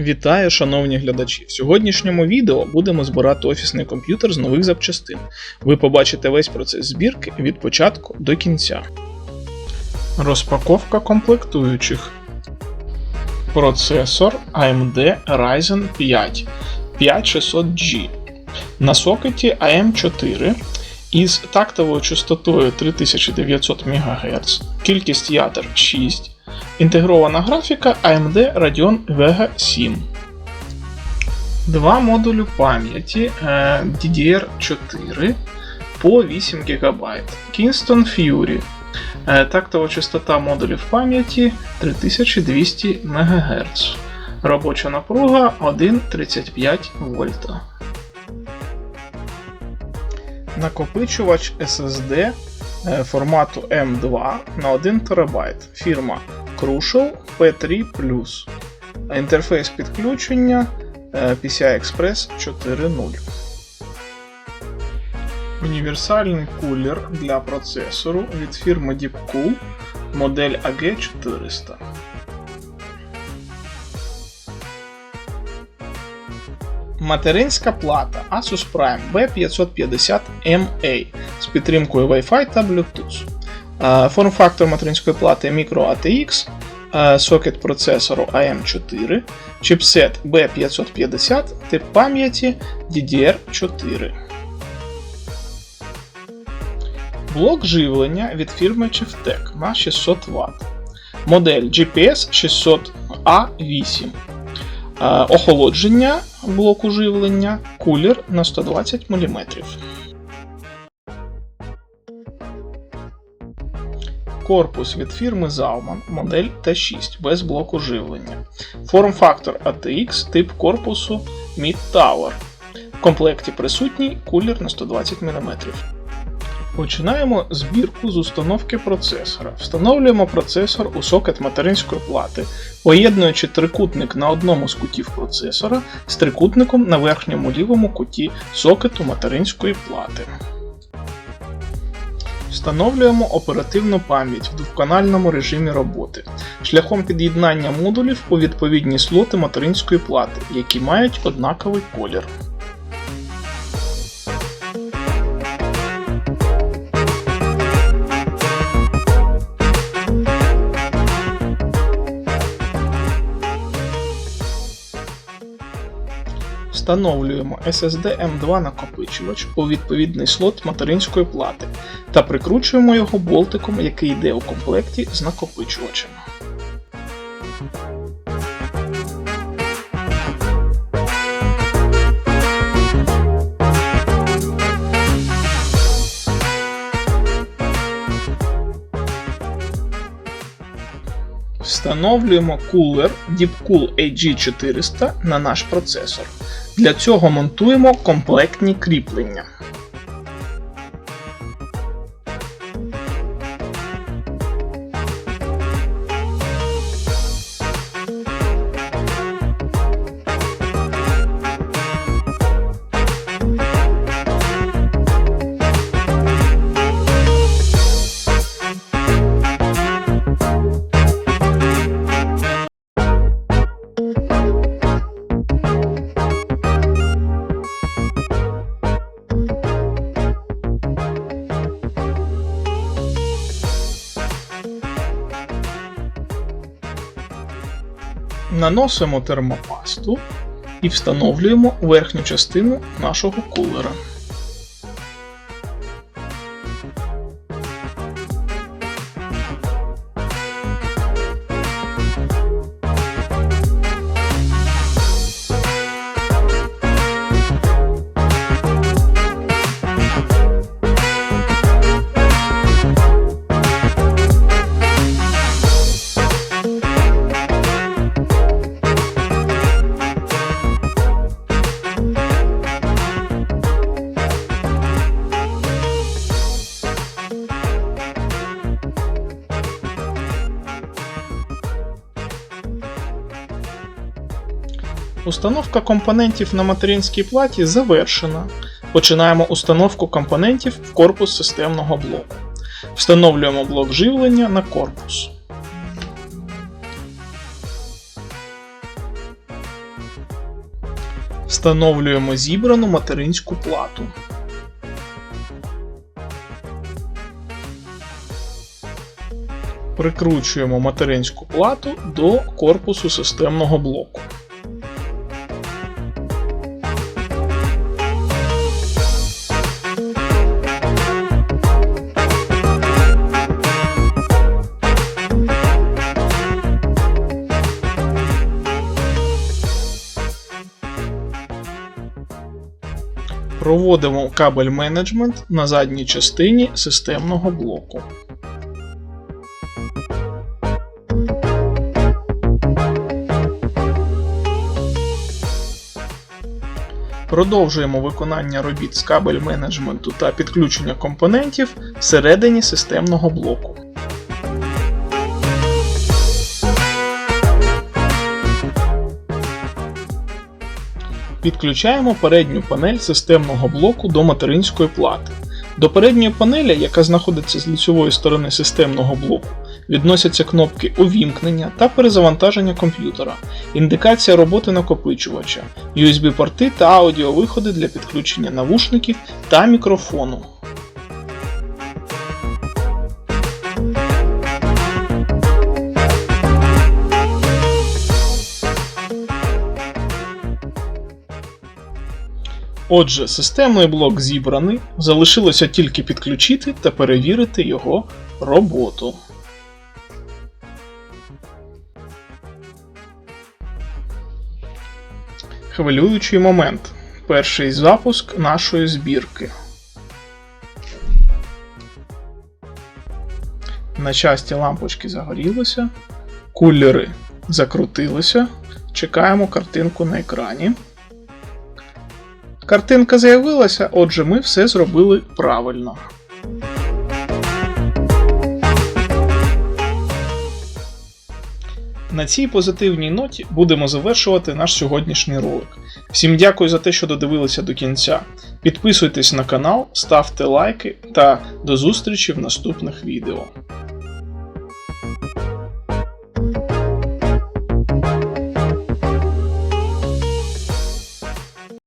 Вітаю, шановні глядачі! В сьогоднішньому відео будемо збирати офісний комп'ютер з нових запчастин. Ви побачите весь процес збірки від початку до кінця. Розпаковка комплектуючих. Процесор AMD Ryzen 5 5600G на сокеті AM4 із тактовою частотою 3900 МГц, кількість ядер 6, інтегрована графіка AMD Radeon Vega 7. Два модулі пам'яті е, DDR4 по 8 ГБ. Kingston Fury. Е, Тактова частота модулів пам'яті 3200 МГц. Робоча напруга 1,35 вольта. Накопичувач SSD е, формату M2 на 1 ТБ. Фірма Crucial P3 Інтерфейс підключення е, PCI Express 4.0. Універсальний кулер для процесору від фірми Deepcool модель AG400. Материнська плата Asus Prime B550MA з підтримкою Wi-Fi та Bluetooth. Форм-фактор материнської плати Micro ATX, сокет процесору AM4, чипсет B550, тип пам'яті DDR4. Блок живлення від фірми Chieftec на 600 Вт. Модель GPS 600A8. Е, Охолодження блоку живлення, кулер на 120 мм. Корпус від фірми Zaumann, модель T6 без блоку живлення. Форм-фактор ATX, тип корпусу Mid Tower. В комплекті присутній кулер на 120 мм. Починаємо збірку з установки процесора. Встановлюємо процесор у сокет материнської плати, поєднуючи трикутник на одному з кутів процесора з трикутником на верхньому лівому куті сокету материнської плати. Встановлюємо оперативну пам'ять в двоканальному режимі роботи шляхом під'єднання модулів у відповідні слоти материнської плати, які мають однаковий колір. Встановлюємо SSD M2 накопичувач у відповідний слот материнської плати та прикручуємо його болтиком, який йде у комплекті з накопичувачем. Встановлюємо кулер Deepcool AG400 на наш процесор. Для цього монтуємо комплектні кріплення. Наносимо термопасту і встановлюємо верхню частину нашого кулера. Установка компонентів на материнській платі завершена. Починаємо установку компонентів в корпус системного блоку. Встановлюємо блок живлення на корпус. Встановлюємо зібрану материнську плату. Прикручуємо материнську плату до корпусу системного блоку. Проводимо кабель менеджмент на задній частині системного блоку. Продовжуємо виконання робіт з кабель менеджменту та підключення компонентів всередині системного блоку. Підключаємо передню панель системного блоку до материнської плати. До передньої панелі, яка знаходиться з лицьової сторони системного блоку, відносяться кнопки увімкнення та перезавантаження комп'ютера, індикація роботи накопичувача, USB-порти та аудіовиходи для підключення навушників та мікрофону. Отже, системний блок зібраний, залишилося тільки підключити та перевірити його роботу. Хвилюючий момент. Перший запуск нашої збірки. На щастя, лампочки загорілися, кулери закрутилися. Чекаємо картинку на екрані. Картинка з'явилася, отже, ми все зробили правильно. На цій позитивній ноті будемо завершувати наш сьогоднішній ролик. Всім дякую за те, що додивилися до кінця. Підписуйтесь на канал, ставте лайки та до зустрічі в наступних відео.